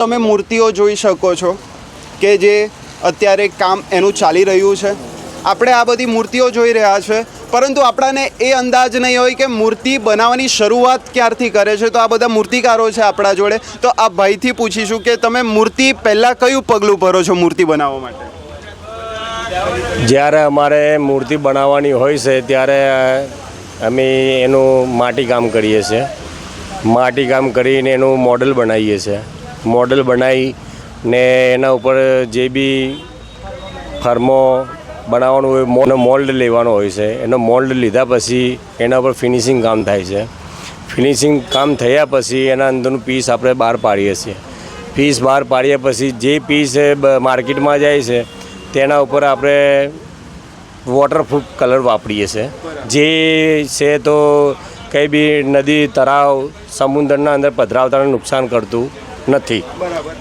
તમે મૂર્તિઓ જોઈ શકો છો કે જે અત્યારે કામ એનું ચાલી રહ્યું છે. આપણે આ બધી મૂર્તિઓ જોઈ રહ્યા છે, પરંતુ આપણાને એ અંદાજ નહીં હોય કે મૂર્તિ બનાવવાની શરૂઆત ક્યારથી કરે છે. તો આ બધા મૂર્તિકારો છે આપણા જોડે. તો આ ભાઈથી પૂછીશું કે તમે મૂર્તિ પહેલાં કયું પગલું ભરો છો મૂર્તિ બનાવવા માટે? જ્યારે અમારે મૂર્તિ બનાવવાની હોય છે, ત્યારે અમે એનું માટીકામ કરીએ છીએ. માટીકામ કરીને એનું મોડલ બનાવીએ છીએ. મોડલ બનાવી ને એના ઉપર જે બી ફર્મો બનાવવાનું હોય મોનો મોલ્ડ લેવાનો હોય છે. એનો મોલ્ડ લીધા પછી એના ઉપર ફિનિશિંગ કામ થાય છે. ફિનિશિંગ કામ થયા પછી એના અંદરનું પીસ આપણે બહાર પાડીએ છીએ. પીસ બહાર પાડ્યા પછી જે પીસ માર્કેટમાં જાય છે, તેના ઉપર આપણે વોટરપ્રૂફ કલર વાપરીએ છીએ. જે છે તો કંઈ બી નદી, તળાવ, સમુદ્રના અંદર પધરાવતાને નુકસાન કરતું નથી.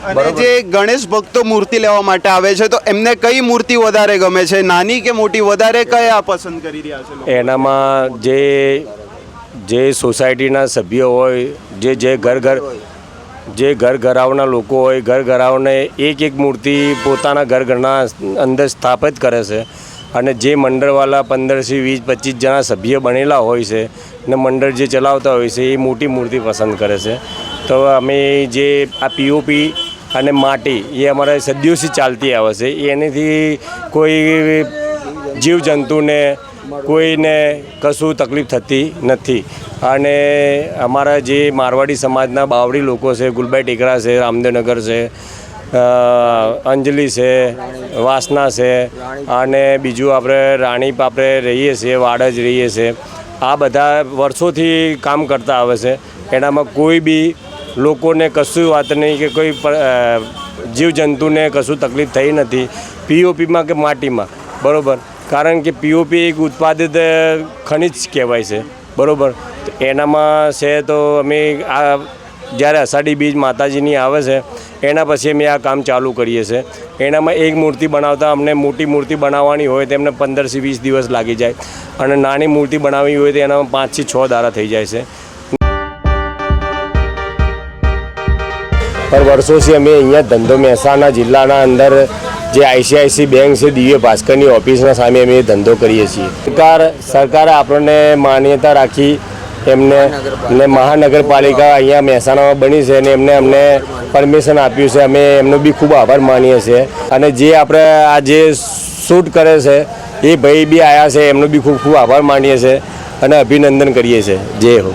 અને જે ગણેશ ભક્તો મૂર્તિ લેવા માટે આવે છે તો એમને કઈ મૂર્તિ વધારે ગમે છે? નાની કે મોટી? વધારે કયા પસંદ કરી રહ્યા છે એનામાં જે જે સોસાયટીના સભ્યો હોય જે જે ઘર ઘર જે ઘર ઘરાવના લોકો હોય ઘર ઘરાવને એક એક મૂર્તિ પોતાના ઘર ઘરના અંદર સ્થાપિત કરે છે. અને જે મંડળવાળા પંદરથી વીસ પચીસ જણા સભ્ય બનેલા હોય છે ને મંડળ જે ચલાવતા હોય છે એ મોટી મૂર્તિ પસંદ કરે છે. તો અમે જે આ પીઓપી અને માટી એ અમારે સદીઓથી ચાલતી આવે છે. એનાથી કોઈ જીવજંતુને, કોઈને કશું તકલીફ થતી નથી. અને અમારા જે મારવાડી સમાજના બાવડી લોકો છે, ગુલબાઈ ટેકરા છે, રામદેવનગર છે અંજલિ છે, વાસના છે, અને બીજું આપણે રાણી આપણે રહીએ છીએ, વાડજ રહીએ છીએ. આ બધા વર્ષોથી કામ કરતા આવે છે. એનામાં કોઈ બી લોકોને કશું વાત નહીં કે કોઈ જીવજંતુને કશું તકલીફ થઈ નથી. પીઓપીમાં કે માટીમાં? બરાબર. કારણ કે પીઓપી એક ઉત્પાદિત ખનિજ કહેવાય છે. બરાબર. એનામાં છે તો અમે આ, જ્યારે અષાઢી બીજ માતાજીની આવે છે, એના પછી અમે આ કામ ચાલુ કરીએ છીએ એનામાં એક મૂર્તિ બનાવતા અમને મોટી મૂર્તિ બનાવવાની હોય તો એમને પંદરથી વીસ દિવસ લાગી જાય. અને નાની મૂર્તિ બનાવવી હોય તો એનામાં પાંચથી છ દારા થઈ જાય છે. પર વર્ષોથી અમે અહીંયા ધંધો મહેસાણા જિલ્લાના અંદર જે આઈસીઆઈસી બેંક છે દિવ્ય ભાસ્કરની ઓફિસના સામે અમે ધંધો કરીએ છીએ. સરકાર, સરકારે આપણને માન્યતા રાખી એમને ને મહાનગરપાલિકા અહીંયા મહેસાણામાં બની છે અને એમને અમને પરમિશન આપ્યું છે. અમે એમનો બી ખૂબ આભાર માનીએ છીએ. અને જે આપણે આ જે શૂટ કરે છે, એ ભાઈ બી આવ્યા છે, એમનો બી ખૂબ ખૂબ આભાર માનીએ છીએ અને અભિનંદન કરીએ છીએ. જય હો.